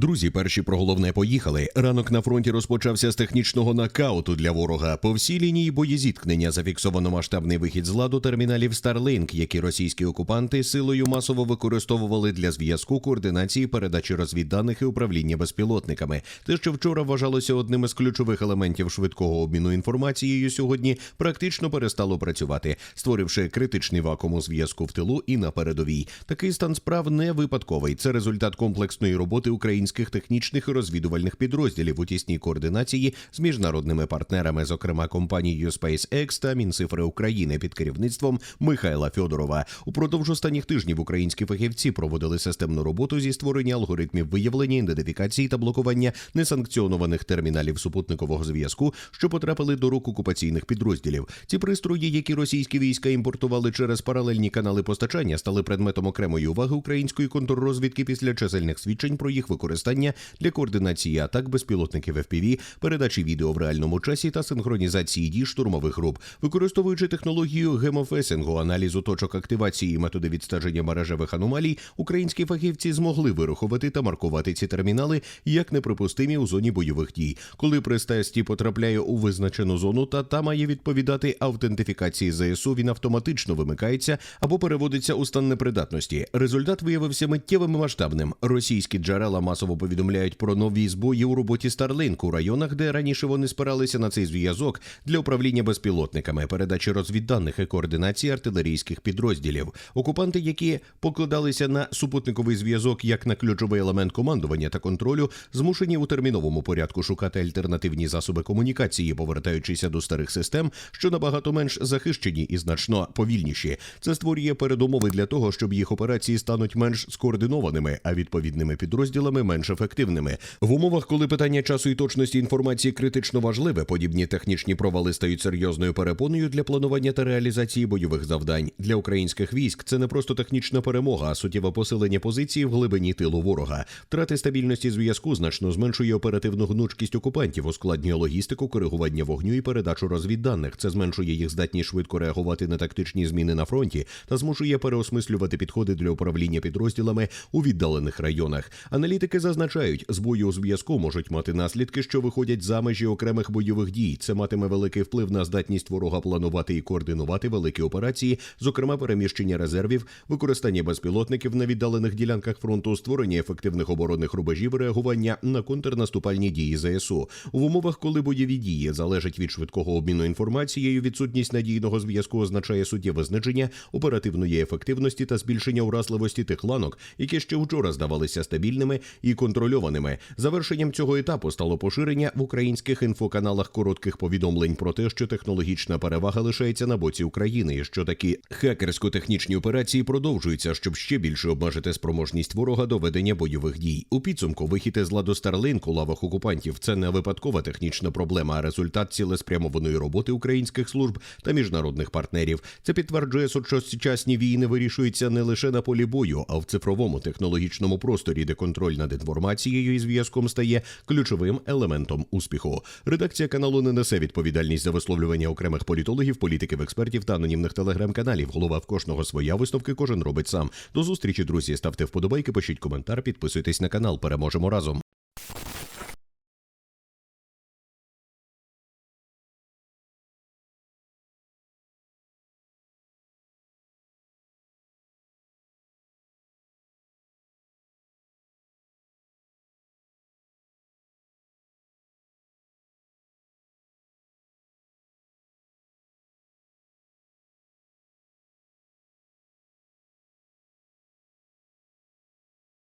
Друзі, перші про головне поїхали. Ранок на фронті розпочався з технічного нокауту для ворога. По всій лінії боєзіткнення зафіксовано масштабний вихід з ладу терміналів Starlink, які російські окупанти силою масово використовували для зв'язку, координації, передачі розвідданих і управління безпілотниками. Те, що вчора вважалося одним із ключових елементів швидкого обміну інформацією, сьогодні практично перестало працювати, створивши критичний вакуум у зв'язку в тилу і на передовій. Такий стан справ не випадковий. Це результат комплексної роботи українських технічних і розвідувальних підрозділів у тісній координації з міжнародними партнерами, зокрема компанією SpaceX та Мінцифри України під керівництвом Михайла Фьодорова. Упродовж останніх тижнів українські фахівці проводили системну роботу зі створення алгоритмів виявлення, ідентифікації та блокування несанкціонованих терміналів супутникового зв'язку, що потрапили до рук окупаційних підрозділів. Ці пристрої, які російські війська імпортували через паралельні канали постачання, стали предметом окремої уваги української контррозвідки після чисельних свідчень про їх використання для координації атак безпілотників FPV, передачі відео в реальному часі та синхронізації дій штурмових груп, використовуючи технологію гемофесингу, аналізу точок активації і методи відстеження мережевих аномалій, українські фахівці змогли вирахувати та маркувати ці термінали як неприпустимі у зоні бойових дій. Коли пристесті потрапляє у визначену зону та та має відповідати автентифікації ЗСУ, він автоматично вимикається або переводиться у стан непридатності. Результат виявився миттєвим і масштабним. Російські джерела масово повідомляють про нові збої у роботі Starlink у районах, де раніше вони спиралися на цей зв'язок для управління безпілотниками, передачі розвідданих і координації артилерійських підрозділів. Окупанти, які покладалися на супутниковий зв'язок як на ключовий елемент командування та контролю, змушені у терміновому порядку шукати альтернативні засоби комунікації, повертаючися до старих систем, що набагато менш захищені і значно повільніші. Це створює передумови для того, щоб їх операції стануть менш скоординованими, а відповідними підрозділами менш ефективними. В умовах, коли питання часу і точності інформації критично важливе, подібні технічні провали стають серйозною перепоною для планування та реалізації бойових завдань для українських військ. Це не просто технічна перемога, а суттєве посилення позиції в глибині тилу ворога. Втрати стабільності зв'язку значно зменшує оперативну гнучкість окупантів, ускладнює логістику, коригування вогню і передачу розвідданих. Це зменшує їх здатність швидко реагувати на тактичні зміни на фронті та змушує переосмислювати підходи для управління підрозділами у віддалених районах. Аналітики зазначають, збої у зв'язку можуть мати наслідки, що виходять за межі окремих бойових дій. Це матиме великий вплив на здатність ворога планувати і координувати великі операції, зокрема переміщення резервів, використання безпілотників на віддалених ділянках фронту, створення ефективних оборонних рубежів, реагування на контрнаступальні дії ЗСУ. В умовах, коли бойові дії залежать від швидкого обміну інформацією, відсутність надійного зв'язку означає суттєве зниження оперативної ефективності та збільшення уразливості тих ланок, які ще вчора здавалися стабільними і контрольованими. Завершенням цього етапу стало поширення в українських інфоканалах коротких повідомлень про те, що технологічна перевага лишається на боці України, і що такі хакерсько-технічні операції продовжуються, щоб ще більше обмежити спроможність ворога до ведення бойових дій. У підсумку вихід із ладу Starlink у лавах окупантів це не випадкова технічна проблема, а результат цілеспрямованої роботи українських служб та міжнародних партнерів. Це підтверджує, що сучасні війни вирішуються не лише на полі бою, а в цифровому технологічному просторі, де контроль над інформацією і зв'язком стає ключовим елементом успіху. Редакція каналу не несе відповідальність за висловлювання окремих політологів, політиків, експертів та анонімних телеграм-каналів. Голова в кожного своя висновки кожен робить сам. До зустрічі, друзі. Ставте вподобайки, пишіть коментар, підписуйтесь на канал. Переможемо разом.